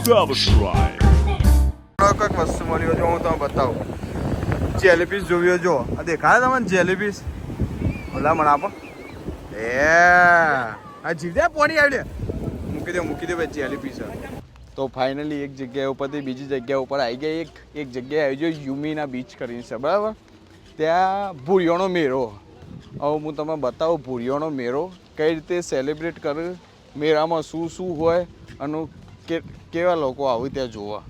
Subscribe. કંઈક વસ્તુ મળ્યો. જો, હું તમને બતાવું. જેલીપીસ જોવ્યો જો. આ દેખાડે તમને જેલીપીસ ઓલા મને આપો. એ. આ જીવતા પોણી આવડે. મૂકી દે મૂકી દે ભાઈ જેલીપીસ તો ફાઇનલી એક જગ્યા ઉપરથી બીજી જગ્યા ઉપર આવી ગયા. એક એક જગ્યાએ આવી ગયો, યુમીના બીચ કરીને છે, બરાબર? ત્યાં ભૂરિયોનો મેળો. હવે હું તમને બતાવું ભૂરિયોનો મેળો. કઈ રીતે સેલિબ્રેટ કરે, મેળામાં શું શું હોય, અને કે કેવા લોકો આવે ત્યાં જોવા?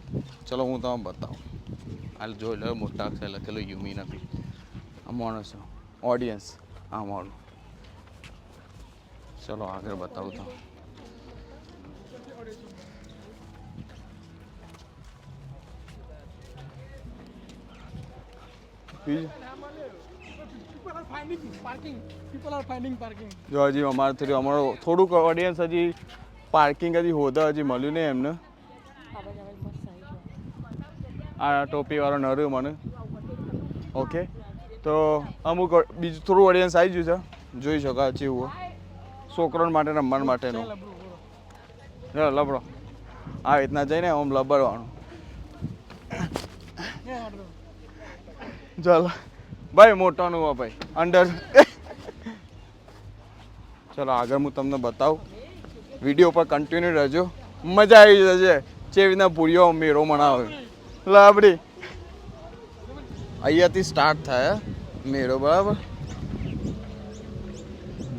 ચલો હું તમને બતાવું. હાલ જોઈ લો મોટા અક્ષર લખેલું યુમી નથી આ માણસ ઓડિયન્સ આ મારું ચલો આગળ બતાવું તો. જો હજી અમારે થયું અમારો થોડુંક ઓડિયન્સ હજી પાર્કિંગ હજી હોદા હજી મળ્યું નહીં એમને. આ ટોપીવાળો નર્યો મને. ઓકે તો અમુક બીજું થોડું ઓડિયન્સ આવી ગયું છે. જોઈ શકો એવું છોકરાઓ માટે રમવા માટેનું. લબડો. આ રીતના જઈને આમ લબડવાનું. ચાલો. ભાઈ, મોટાનું ભાઈ. અંડર ચલો, આગળ હું તમને બતાવું. વીડિયો પર કન્ટિન્યુ રહેજો. મજા આવી જશે. જે રીતના પૂરીઓ મેળો મનાવે લાબડી અહીંયાથી સ્ટાર્ટ થાય મેળો, બરાબર?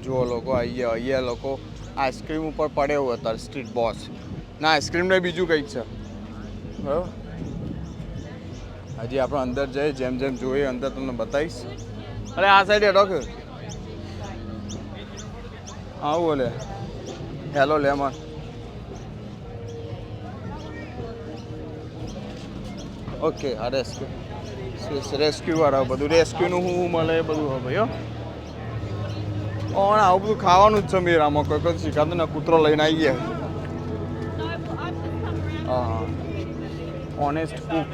જો લોકો, અહીંયા અહીંયા લોકો આઈસ્ક્રીમ ઉપર પડે હતા સ્ટ્રીટ બોસ ના આઈસ્ક્રીમ ને બીજું કંઈક છે. બરાબર? હજી આપણે અંદર જઈએ, જેમ જેમ જોઈએ, અંદર તમને બતાવીશ. અરે, આ સાઈડ કે. આવું બોલે. હેલો લેમન ઓકે આ રેસ્ક્યુ રેસ્ક્યુ વાળા, બધું રેસ્ક્યુનું શું મળે એ બધું હવે, હો. ઓણ આવું બધું ખાવાનું જ છે મેરામાં કોઈ કોઈ શીખાતું ને કૂતરો લઈને આવી ગયા. હા. ઓનેસ્ટ કુક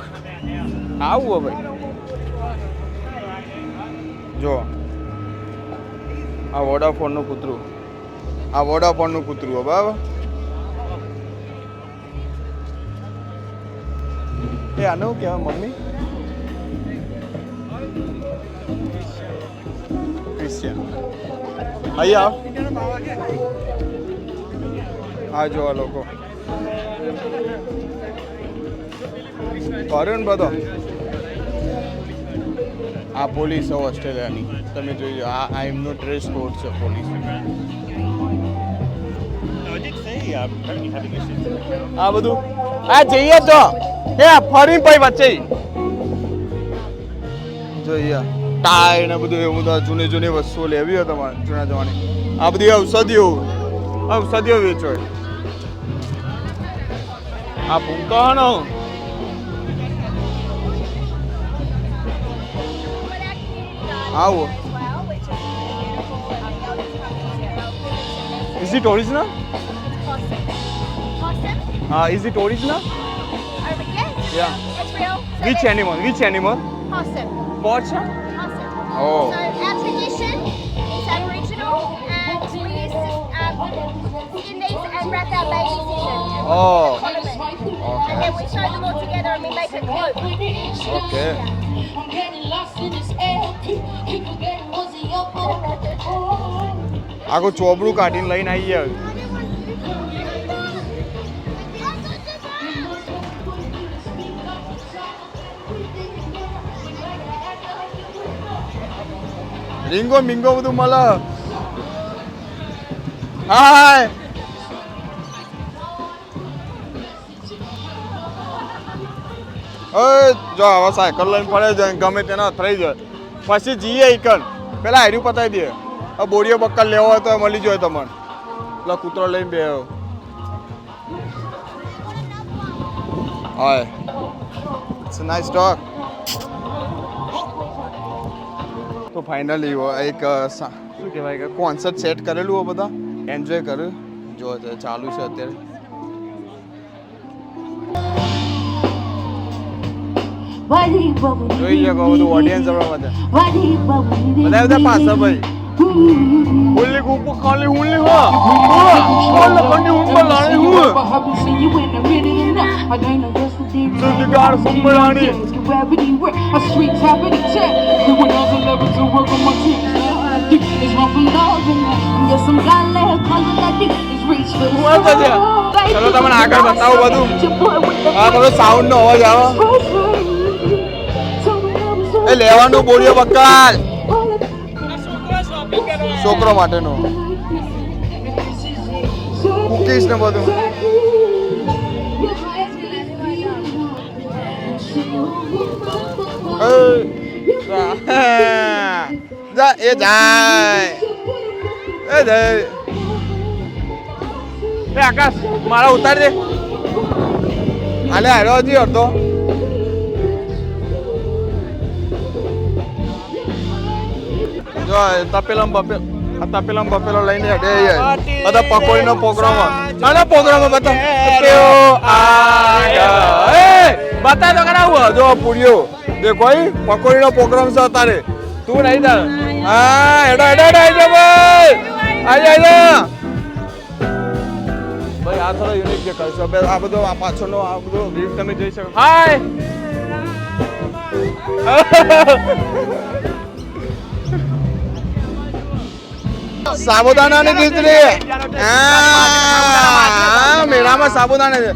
આવું હવે. જો. આ વોડાફોનનું કૂતરું. આ વોડાફોનનું કૂતરું બરાબર? એ આનું કહેવાય, મમ્મી? ક્રિશ્ચિયન. અહીંયા આ જોવા લોકો. કર્યો બધો. આ પોલીસ ઓસ્ટ્રેલિયાની. તમે જોઈ આ આ એમનો ડ્રેસ કોડ છે પોલીસ આ બધું. આ જઈએ તો હે ફરી પછી વચ્ચે. જોઈએ. ટાઈ ને બધું એવું તો જૂની જૂની વસ્તુઓ લેવી હોય તમારે, જૂના જવાની આ બધી ઔષધિઓ. ઔષધિઓ વેચો આ ભૂકા ને આવો. Is it original? Uh, is it original? Yeah. It's real. So Which it's animal? Which animal? Possum. Porsche? Possum. Oh. So our tradition is Aboriginal and we use um, skin these and wrap our babies in them. and Oh. collar them. And then we sew them all together and we make a cloak. Okay. I'm getting lost in this air. People getting woozy up. Oh, આખું ચોબડું કાઢીને લઈને આવી ગયા રીંગો મિંગો બધું મળે. હાય. ઓય, જો હવે સાયકલ લઈને ફરે જાય ગમે તેના થઈ જાય. પછી જઈએ ઈકન પેલા હાર્યું પતાવી દે આ બોરીઓ બક્કલ લેવો હોય તો મળી જાય તમને. પેલા કૂતરો લઈને બે હાય. નાઇસ ડોગ તો ફાઇનલી એક શું કહેવાય કે કોન્સર્ટ સેટ કરેલું હોય બધા? એન્જોય કર્યું? જો ચાલુ છે અત્યારે. જોઈ શકો બધું ઓડિયન્સ આપણા બધા બધા બધા પાછા ભાઈ. હુલ્લી ગુપ્પુ ખાલી હુલ્લી હો. ઓલે કંડી હુંબા લાણી હું. સુજગાર સુંબળાણી Street gravity. The levels to work on my team. It's wrong for love and yes, I'm glad let cause that dick is reach for the ચલો તમને આગળ બતાવો બધું આ બધો સાઉન્ડ નો અવાજ આવે એ લેવાનું બોલ્યો બક્કાલ છોકરો માટેનો કુકીઝ ને બધું એ, જા એ જાય એ જાય એ આકાશ મારા ઉતારી દે. હાલે હારો હજી અડધો. જો તપેલમ બપેલ તપેલમ બપેલો લઈને હેડે બધા પકોડીનો પ્રોગ્રામ અને પ્રોગ્રામ કેવો આયા. બતા તો કરાવું જો પૂરીઓ. દેખો અહીં પકોડીનો પ્રોગ્રામ છે તારે તું નહીં તાર. હા એડો એડો આઈ જા ભાઈ. આઈ જા આઈ જા ભાઈ, આ થોડો યુનિક જે કરશો. બે, આ બધો આ પાછળનો, આ બધો વ્યૂ તમે જોઈ શકો. હાય. સાબુદાનાની ખીચડી. હા મેળામાં સાબુદાણા છે.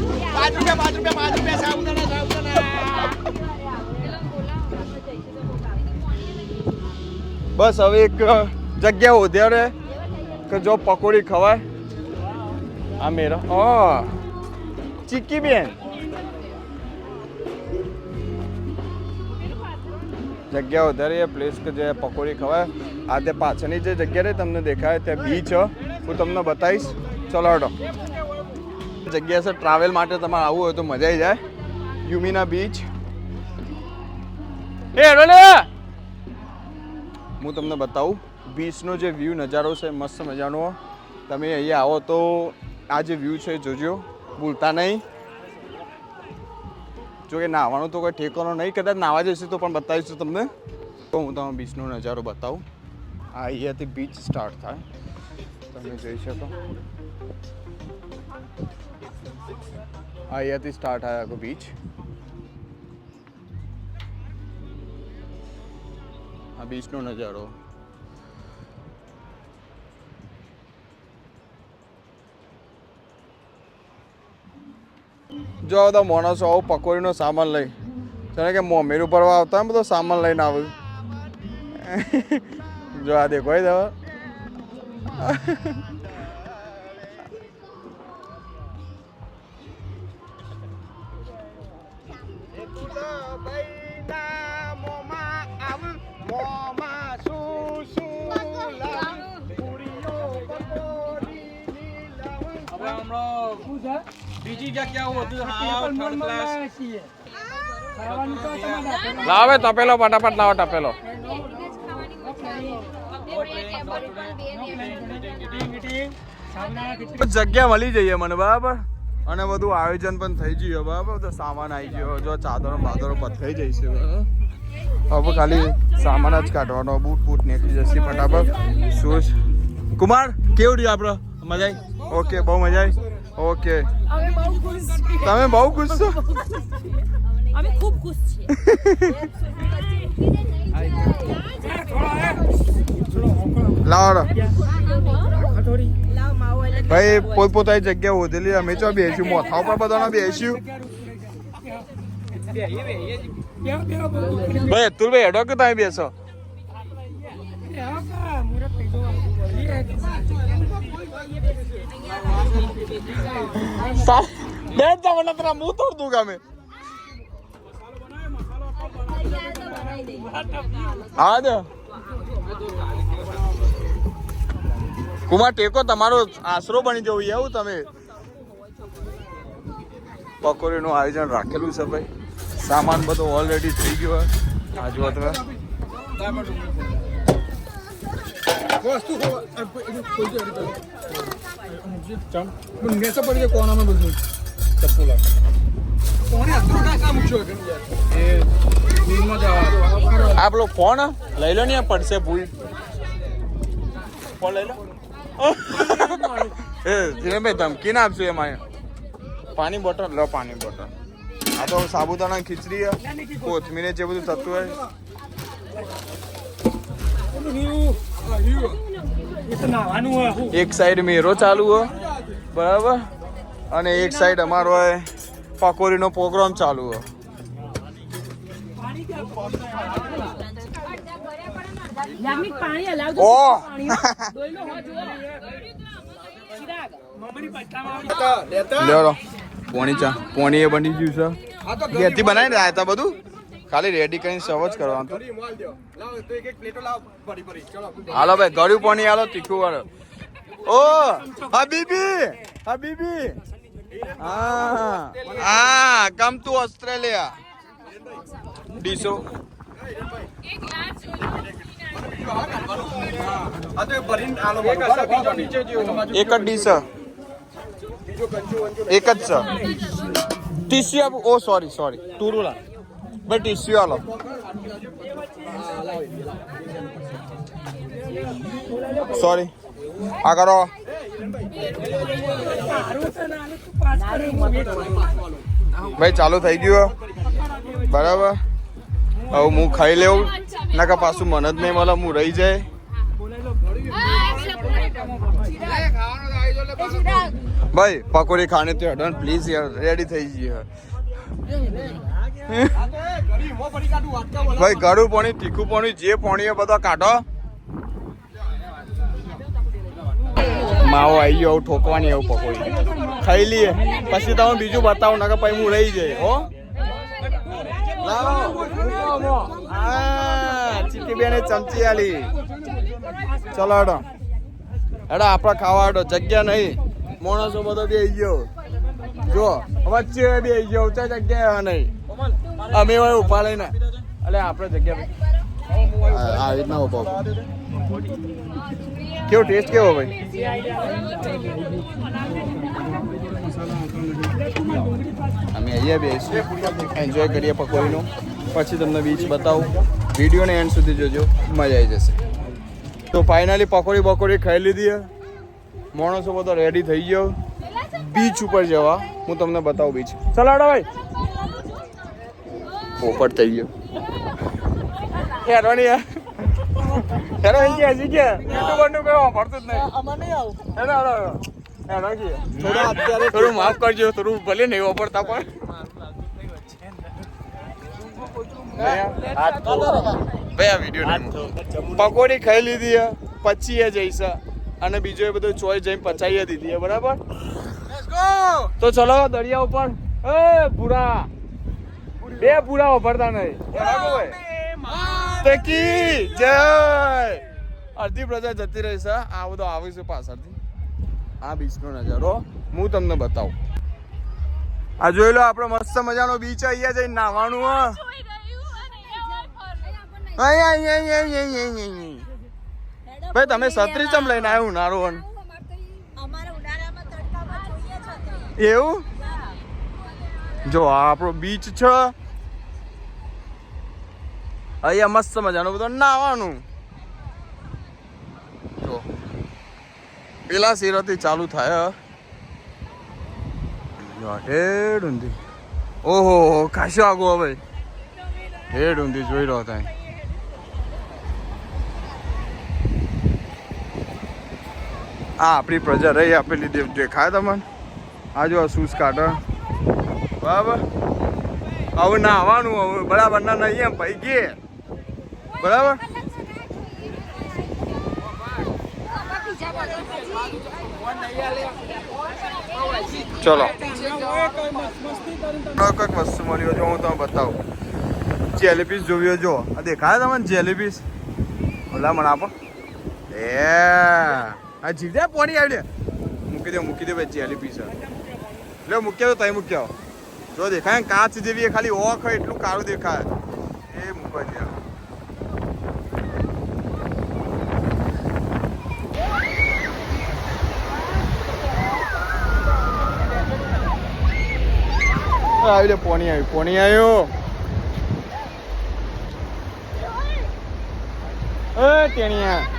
બસ હવે એક જગ્યા વધ્યા રે કે જો પકોડી ખવાય. આ મેરા. ઓ ચીકી બેન જગ્યા વધારે એ પ્લેસ કે જે પકોડી ખવાય. આ તે પાછળની જે જગ્યા રે તમને દેખાય ત્યાં બીચ હું તમને બતાવીશ. ચલો હટો જગ્યા છે ટ્રાવેલ માટે તમારે આવવું હોય તો મજા આવી જાય. યુમીના બીચ એ હેડો લે! હું તમને બતાવું બીચનો જે વ્યૂ નજારો છે, મસ્ત મજાનો. તમે અહીંયા આવો તો આ જે વ્યૂ છે, જોજો, ભૂલતા નહીં. જો કે નાહવાનું તો કોઈ ઠેકાનો નહીં, કદાચ નાવા જશે તો પણ બતાવીશું તમને. તો હું તમને બીચનો નજારો બતાવું. આ અહીંયાથી બીચ સ્ટાર્ટ થાય. તમે જોઈ શકો. આ અહીંયાથી સ્ટાર્ટ થાય આખો બીચ આ બીચનો નજારો. જો બધા માણસો આવું પકોડીનો સામાન લઈ. જાણે કે મોમેરું ભરવા આવતા બધો સામાન લઈને આવ્યું જો આ દેખો દવા બીજી જગ્યા તો. લાવે તપેલો ફટાફટ લાવો તપેલો. જગ્યા મળી જઈએ મને બરાબર? અને બધું આયોજન પણ થઈ ગયું બરાબર? બધો સામાન આવી ગયો જો ચાદરો બાદરો પથરાઈ જાય છે બરાબર? હવે ખાલી સામાન જ કાઢવાનો બૂટ બૂટ નીકળી જશે ફટાફટ. શૂઝ કુમાર કેવું રહ્યું આપણે? મજા આવી ઓકે બહુ મજા આવી ઓકે તમે બહુ ખુશ છો? અમે ખૂબ ખુશ છીએ. લાવો ભાઈ પોતપોતાની જગ્યા વધેલી અમે ચો બેસ્યું? મોથા ઉપર બધાને બેસ્યું? ભાઈ અતુલભાઈ હેડો કે તમે બેસો એ હા કા મુરત થઈ ગયો બેન તમને પેલા મું તોડ દઉં ગામે. જ કુમાર, ટેકો, તમારો આશરો બની જવું એવું તમે. પકોડીનું આયોજન રાખેલું છે ભાઈ. સામાન બધો ઓલરેડી થઈ ગયો આ જુઓ વસ્તુ નેચર પડી કોણામાં બધું? ચપ્પુલા. કોણે અતરો કાકા મૂક્યો કે એ નીલમાં જવા આ પેલો ફોન લઈ લો ને પડશે ભૂલ. ફોન લઈ લો? એ ધીરેભાઈ ધમકી ના આપશો એમાં પાણી બોટલ? લો પાણી બોટલ. આ તો સાબુદાણા ખીચડી કોથમીર જે બધું થતું હોય. એક સાઈડ મેરો ચાલુ હોય બરાબર? અને એક સાઈડ અમારો હોય પકોડીનો પ્રોગ્રામ ચાલુ હો. પોણી ચા. પોણી એ બની ગયું છે. ઘેરથી બનાવીને લાયા બધું? ખાલી રેડી કરીને સર્વ જ કરવાનું હતું. હાલો ભાઈ ગળ્યું પાણી હાલો તીખું વાળો. ઓ હબીબી હબીબી. હા. હા કમ ટુ ઓસ્ટ્રેલિયા ડીસો એક જ ડીસ એક જ છે. ટીસી આપું. ઓ સોરી સોરી ટુરુલા ભાઈ ટીસ્યુ આલો સોરી આ કરો ભાઈ, ચાલુ થઈ ગયું બરાબર. હવે હું ખાઈ લેવું ના કે પાછું મને જ નહીં મળે, હું રહી જાય. ભાઈ, પકોડી ખાને તો હડન પ્લીઝ યાર રેડી થઈ જઈએ ભાઈ, ગળું પાણી, તીખું પાણી, જે પાણી એ બધા કાઢો. માવો આવી ગયો, આવું ઠોકવાની એવું પકોડી. ખાઈ લઈએ. પછી તમે બીજું બતાવો કે પછી હું રહી જઈ હો. ચીકી બેને ચમચી આલી. ચલો હેડો. હેડો, આપણે ખાવા હેડો. જગ્યા નહીં. માણસો બધો બે ગયો. જો, વચ્ચે બે ગયો ઊંચા જગ્યા નહીં. અમે હોય ઊભા લઈને. એટલે આપણે જગ્યા આ રીતના ઊભો. કેવો ટેસ્ટ કેવો ભાઈ? અમે અહીંયા બેસીએ. એન્જોય કરીએ પકોડીનો. પછી તમને બીચ બતાવું. વિડીયોને એન્ડ સુધી જોજો. મજા આવી જશે. તો ફાઇનલી પકોડી બકોડી ખાઈ લીધી. માણસો બધો રેડી થઈ ગયો. બીચ ઉપર જવા. હું તમને બતાવું બીચ ચલાડો ભાઈ. પોપટ થઈ ગયો. હેરોની હેરો અહીં ગયા હજી ગયા યુટ્યુબરનું કઈ વાપરતું જ નહીં. આમાં નહીં આવું. હેરો હેરો હેરો હેરો થોડું અત્યારે થોડું માફ કરજો થોડું ભલે નહીં વાપરતા પણ. ભાઈ આ વીડિયો પકોડી ખાઈ લીધી પછી એ જઈશ. અને બીજો એ બધું ચોઈ જઈને પચાવી દીધી બરાબર? તો ચલો દરિયા ઉપર. એ પૂરા બે પુરાવો ભરતા નહીં. તેકી જય. અડધી પ્રજા જતી રહી છે. આ બધો આવે છે પાછળથી. આ બીચનો નજારો હું તમને બતાવું. આ જોઈ લો આપણો મસ્ત મજાનો બીચ અહીંયા જઈને નાવાનું. ભાઈ તમે છત્રી ચમ લઈને આવ્યું છત્રી એવું? જો આ આપણો બીચ છે. અહીંયા મસ્ત મજાનું બધું. નાવાનું. જો. પેલા શેરોથી ચાલુ થાય હેડ ઊંધી. ઓહો ખાસો આગો હવે હેડ ઊંધી જોઈ રહ્યો ત્યાં આ આપણી પ્રજા રહી આપેલી દેવ દેખાય તમને? આ જો શૂઝ કાઢો. બરાબર? હવે નાવાનું, હવે બરાબર ના નહીં એમ ભાઈ ગે બરાબર? ચલો. કંઈક વસ્તુ મળ્યો જો હું તમને બતાવું. જેલીપીસ જોવ્યો જો. આ દેખાય તમને જેલીપીસ ઓલા મને આપો. એ. આ જીવતા પોણી આવડે. મૂકી દે મૂકી દે ભાઈ જેલીપીસ લે મૂકી દો તઈ મૂકી આવો. જો દેખાય કાચ જેવી ખાલી ઓખ હોય એટલું કાળું દેખાય. એ મૂકવા દે. આવી લે પોણી આવી પોણી આવ્યો. એ ટેણિયા.